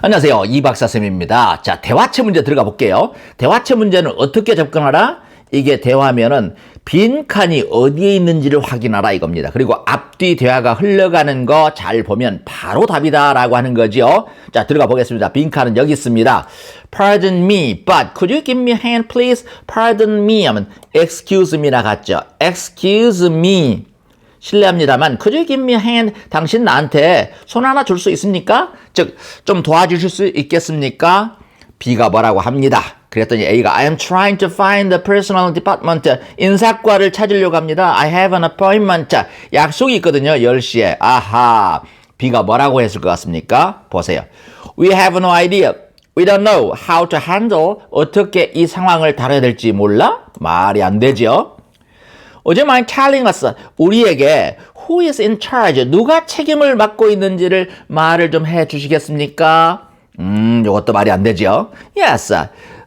안녕하세요. 이박사쌤입니다. 자, 대화체 문제 들어가 볼게요. 대화체 문제는 어떻게 접근하라? 이게 대화면은 빈 칸이 어디에 있는지를 확인하라 이겁니다. 그리고 앞뒤 대화가 흘러가는 거 잘 보면 바로 답이다라고 하는 거죠. 자, 들어가 보겠습니다. 빈 칸은 여기 있습니다. Pardon me, but could you give me a hand, please? Pardon me 하면 excuse me나 같죠. Excuse me. 실례합니다만 a hand? 당신 나한테 손 하나 줄 수 있습니까? 즉 좀 도와주실 수 있겠습니까? B가 뭐라고 합니다. 그랬더니 A가 I am trying to find the personal department. 인사과를 찾으려고 합니다. I have an appointment. 자, 약속이 있거든요. 10시에. 아하. B가 뭐라고 했을 것 같습니까? 보세요. We have no idea. We don't know how to handle. 어떻게 이 상황을 다뤄야 될지 몰라? 말이 안 되죠. You mind telling 우리에게 who is in charge 누가 책임을 맡고 있는지를 말을 좀 해 주시겠습니까? 음, 이것도 말이 안 되죠. Yes.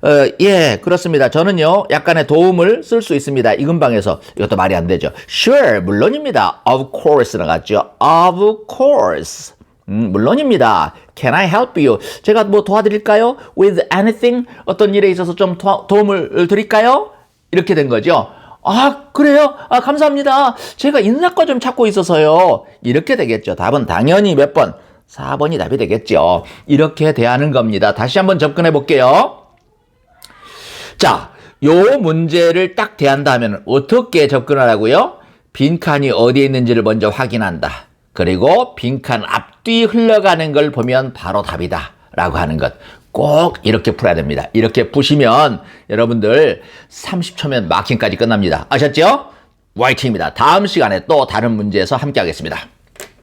어, 예, 그렇습니다. 저는요, 약간의 도움을 쓸 수 있습니다. 이 근방에서. 이것도 말이 안 되죠. Sure, 물론입니다. Of course 나갔죠. Of course. 음, 물론입니다. Can I help you? 제가 뭐 도와드릴까요? With anything? 어떤 일에 있어서 좀 도, 도움을 드릴까요? 이렇게 된 거죠. 아, 그래요? 아, 감사합니다. 제가 인사과 좀 찾고 있어서요. 이렇게 되겠죠. 답은 당연히 몇 번? 4번이 답이 되겠죠. 이렇게 대하는 겁니다. 다시 한번 접근해 볼게요. 자, 요 문제를 딱 대한다 하면 어떻게 접근하라고요? 빈칸이 어디에 있는지를 먼저 확인한다. 그리고 빈칸 앞뒤 흘러가는 걸 보면 바로 답이다. 라고 하는 것. 꼭 이렇게 풀어야 됩니다. 이렇게 푸시면 여러분들 30초면 마킹까지 끝납니다. 아셨죠? 화이팅입니다. 다음 시간에 또 다른 문제에서 함께 하겠습니다.